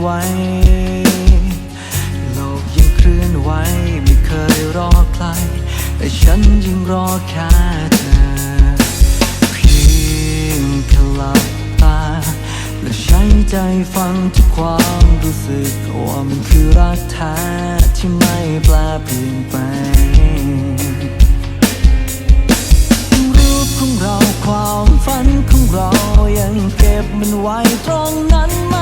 ไหว โลกยังเคลื่อนไหวไม่เคยรอใคร แต่ฉันยังรอแค่เธอ เพียงแค่หลับตา และใช้ใจฟังทุกความรู้สึกว่ามันคือรักแท้ที่ไม่แปลเปลี่ยนแปลงรูปของเราความฝันของเรายังเก็บมันไว้ตรงนั้นไหน